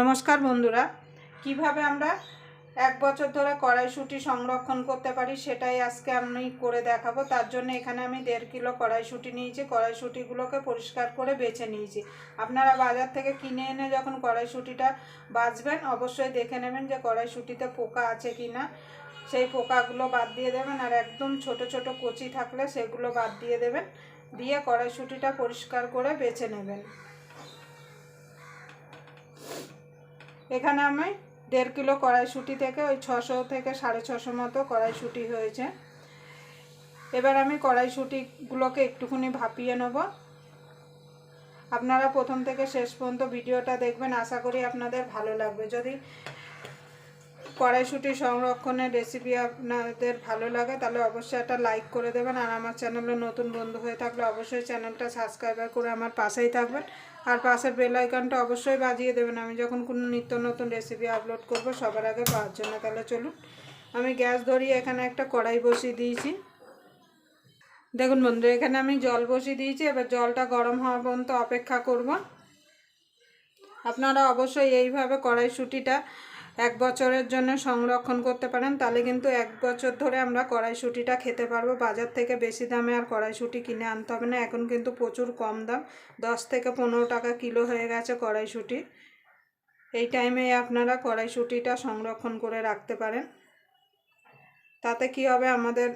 নমস্কার বন্ধুরা। কীভাবে আমরা এক বছর ধরে কড়াইশুঁটি সংরক্ষণ করতে পারি সেটাই আজকে আমি করে দেখাবো। তার জন্য এখানে আমি দেড় কিলো কড়াইশুঁটি নিয়েছি, কড়াইশুঁটিগুলোকে পরিষ্কার করে বেছে নিয়েছি। আপনারা বাজার থেকে কিনে এনে যখন কড়াইশুঁটিটা বাছবেন অবশ্যই দেখে নেবেন যে কড়াইশুঁটিতে পোকা আছে কি না সেই পোকাগুলো বাদ দিয়ে দেবেন আর একদম ছোট ছোট কচি থাকলে সেগুলো বাদ দিয়ে দেবেন। দিয়ে কড়াইশুঁটিটা পরিষ্কার করে বেছে নেবেন। এখানে আমি দেড় কিলো কড়াইশুঁটি থেকে ওই ছশো থেকে সাড়ে ছশো মতো কড়াইশুঁটি হয়েছে। এবার আমি কড়াইশুঁটিগুলোকে একটুখানি ভাপিয়ে নেব। আপনারা প্রথম থেকে শেষ পর্যন্ত ভিডিওটা দেখবেন, আশা করি আপনাদের ভালো লাগবে। যদি কড়াইশুঁটি সংরক্ষণের রেসিপি আপনাদের ভালো লাগে, তাহলে অবশ্যই একটা লাইক করে দেবেন। আর আমার চ্যানেলে নতুন বন্ধু হয়ে থাকলে অবশ্যই চ্যানেলটা সাবস্ক্রাইবার করে আমার পাশেই থাকবেন। আর পাশের বেল আইকনটা অবশ্যই বাজিয়ে দেবেন। আমি যখন কোনো নিত্য নতুন রেসিপি আপলোড করব সবার আগে পাওয়ার জন্য। তাহলে চলুন, আমি গ্যাস ধরিয়ে এখানে একটা কড়াই বসিয়ে দিয়েছি। দেখুন বন্ধু, এখানে আমি জল বসিয়ে দিয়েছি। এবার জলটা গরম হওয়া পর্যন্ত অপেক্ষা করব। আপনারা অবশ্যই এইভাবে কড়াইশুঁটিটা এক বছরের জন্য সংরক্ষণ করতে পারেন, তাহলে কিন্তু এক বছর ধরে আমরা কড়াইশুঁটিটা খেতে পারব। বাজার থেকে বেশি দামে আর কড়াইশুঁটি কিনে আনতে হবে না। এখন কিন্তু প্রচুর কম দাম, দশ থেকে পনেরো টাকা কিলো হয়ে গেছে কড়াইশুঁটি। এই টাইমে আপনারা কড়াইশুঁটিটা সংরক্ষণ করে রাখতে পারেন। তাতে কি হবে? আমাদের,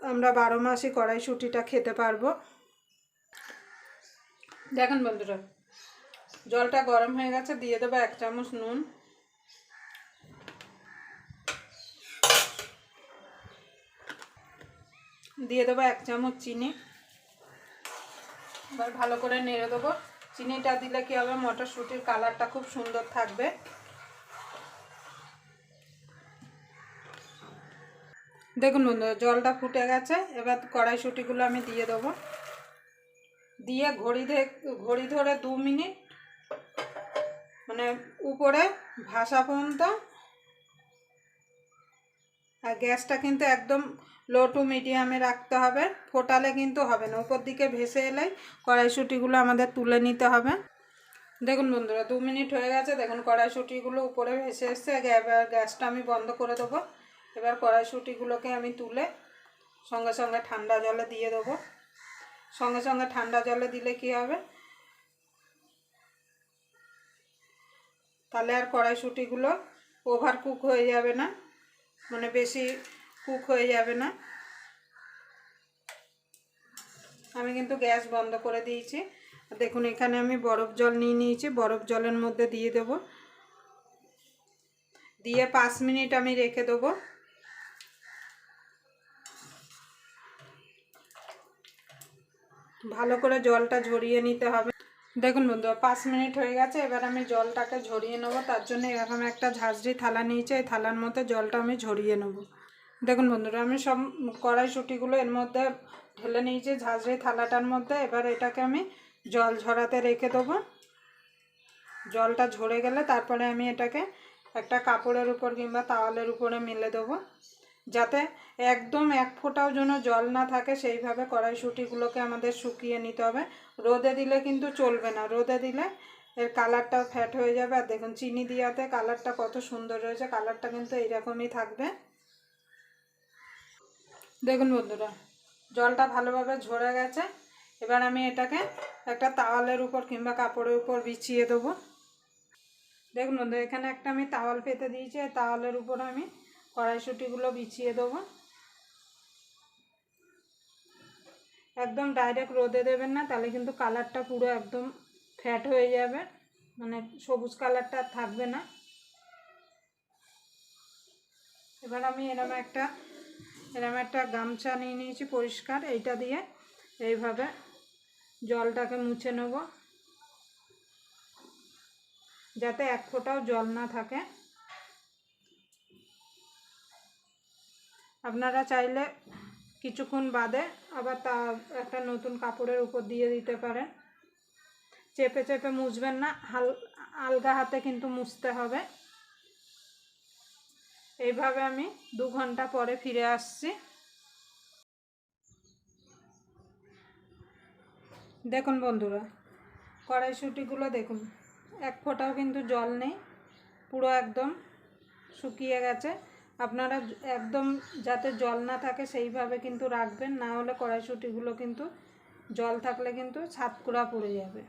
আমরা বারো মাসই কড়াইশুঁটিটা খেতে পারব। দেখেন বন্ধুরা, জলটা গরম হয়ে গেছে, দিয়ে দেবো এক চামচ নুন। দিয়ে দেবো এক চামচ চিনি। এবার ভালো করে নেড়ে দেবো। চিনিটা দিলে কি হবে, মটরশুঁটির কালারটা খুব সুন্দর থাকবে। দেখুন জলটা ফুটে গেছে। এবার কড়াইশুঁটিগুলো আমি দিয়ে দেবো। দিয়ে ঘড়ি ঘড়ি ধরে দু মিনিট মানে উপরে ভাসা পর্যন্ত আর গ্যাসটা কিন্তু একদম লো টু মিডিয়ামে রাখতে হবে। ফোটালে কিন্তু হবে না। উপর দিকে ভেসে এলেই কড়াইশুঁটিগুলো আমাদের তুলে নিতে হবে। দেখুন বন্ধুরা, দু মিনিট হয়ে গেছে। দেখুন কড়াইশুঁটিগুলো উপরে ভেসে এসছে। এবার গ্যাসটা আমি বন্ধ করে দেবো। এবার কড়াইশুঁটিগুলোকে আমি তুলে সঙ্গে সঙ্গে ঠান্ডা জলে দিয়ে দেবো। সঙ্গে সঙ্গে ঠান্ডা জলে দিলে কি হবে? তাহলে আর কড়াইশুঁটিগুলো ওভার কুক হয়ে যাবে না। মানে বেশি কুক হয়ে যাবে না। আমি কিন্তু গ্যাস বন্ধ করে দিয়েছি। দেখুন, এখানে আমি বরফ জল নিয়ে নিয়েছি। বরফ জলের মধ্যে দিয়ে দেব। দিয়ে পাঁচ মিনিট আমি রেখে দেবো। ভালো করে জলটা ঝরিয়ে নিতে হবে। দেখুন বন্ধু পাঁচ মিনিট হয়ে গেছে, এবার আমি জলটাকে ঝরিয়ে নেব। তার জন্য এরকম একটা ঝাঁঝরি থালা নিয়েছি, এই থালার মধ্যে জলটা আমি ঝরিয়ে নেব। দেখুন বন্ধুরা, আমি সব কড়াইশুঁটিগুলো এর মধ্যে ঢেলে নিয়েছি, ঝাঁঝরি থালাটার মধ্যে। এবার এটাকে আমি জল ঝরাতে রেখে দেবো। জলটা ঝরে গেলে তারপরে আমি এটাকে একটা কাপড়ের উপর কিংবা তাওয়ালের উপরে মেলে দেবো। যাতে একদম এক ফোঁটাও যেন জল না থাকে, সেইভাবে কড়াইশুঁটিগুলোকে আমাদের শুকিয়ে নিতে হবে। রোদে দিলে কিন্তু চলবে না। রোদে দিলে এর কালারটা ফ্যাট হয়ে যাবে। আর দেখুন, চিনি দিয়াতে কালারটা কত সুন্দর রয়েছে। কালারটা কিন্তু এইরকমই থাকবে। দেখুন বন্ধুরা, জলটা ভালোভাবে ঝরে গেছে। এবার আমি এটাকে একটা তাওয়ালের উপর কিংবা কাপড়ের উপর বিছিয়ে দেবো। দেখুন বন্ধু এখানে একটা আমি তাওয়াল পেতে দিয়েছি। তাওয়ালের উপর আমি কড়াইশুঁটিগুলো বিছিয়ে দেবো। একদম ডাইরেক্ট রোদে দেবেন না, তাহলে কিন্তু কালারটা পুরো একদম ফ্যাট হয়ে যাবে। মানে সবুজ কালারটা থাকবে না। এবার আমি এরম একটা এরম একটা গামছা নিয়ে নিয়েছি পরিষ্কার, এইটা দিয়ে এইভাবে জলটাকে মুছে নেব। যাতে এক ফোঁটাও জল না থাকে। আপনারা চাইলে কিছুক্ষণ বাদে আবার তা একটা নতুন কাপড়ের উপর দিয়ে দিতে পারেন। চেপে চেপে মুছবেন না, হাল, আলগা হাতে কিন্তু মুছতে হবে। এইভাবে আমি দু ঘণ্টা পরে ফিরে আসছি। দেখুন বন্ধুরা, কড়াইশুঁটিগুলো দেখুন, এক ফোঁটাও কিন্তু জল নেই, পুরো একদম শুকিয়ে গেছে। আপনারা একদম যাতে জল না থাকে সেইভাবে কিন্তু রাখবেন, না হলে কড়াইশুঁটিগুলো কিন্তু জল থাকলে কিন্তু ছাতকুড়া পড়ে যাবে।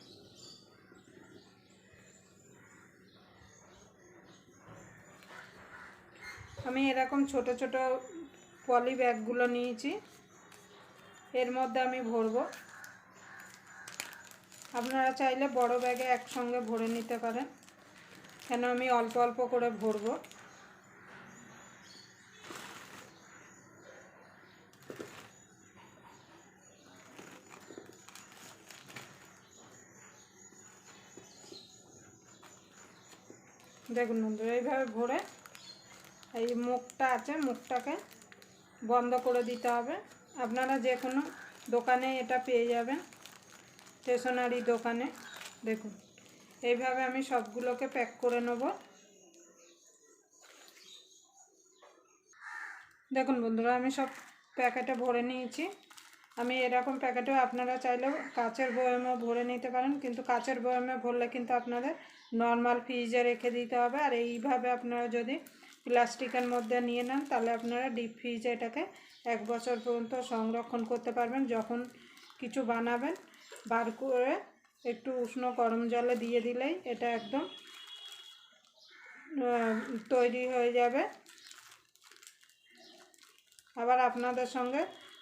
আমি এরকম ছোট ছোট পলি ব্যাগগুলো নিয়েছি, এর মধ্যে আমি ভরবো। আপনারা চাইলে বড় ব্যাগে একসঙ্গে ভরে নিতে পারেন, কেন আমি অল্প অল্প করে ভরবো। দেখুন বন্ধুরা এইভাবে ভরে এই মুখটা আছে, মুখটাকে বন্ধ করে দিতে হবে। আপনারা যে কোনো দোকানে এটা পেয়ে যাবেন, স্টেশনারি দোকানে। দেখুন, এইভাবে আমি সবগুলোকে প্যাক করে নেব। দেখুন বন্ধুরা, আমি সব প্যাকেটে ভরে নিয়েছি। আমি এরকম প্যাকেটেও আপনারা চাইলেও কাচের বয়ামে ভরে নিতে পারেন, কিন্তু কাচের বয়ামে ভরলে কিন্তু আপনাদের নর্মাল ফ্রিজে রেখে দিতে হবে। আর এইভাবে আপনারা যদি প্লাস্টিকের মধ্যে নিয়ে নেন, তাহলে আপনারা ডিপ ফ্রিজে এটাকে এক বছর পর্যন্ত সংরক্ষণ করতে পারবেন। যখন কিছু বানাবেন, বার করে একটু উষ্ণ গরম জলে দিয়ে দিলেই এটা একদম তৈরি হয়ে যাবে। আবার আপনাদের সঙ্গে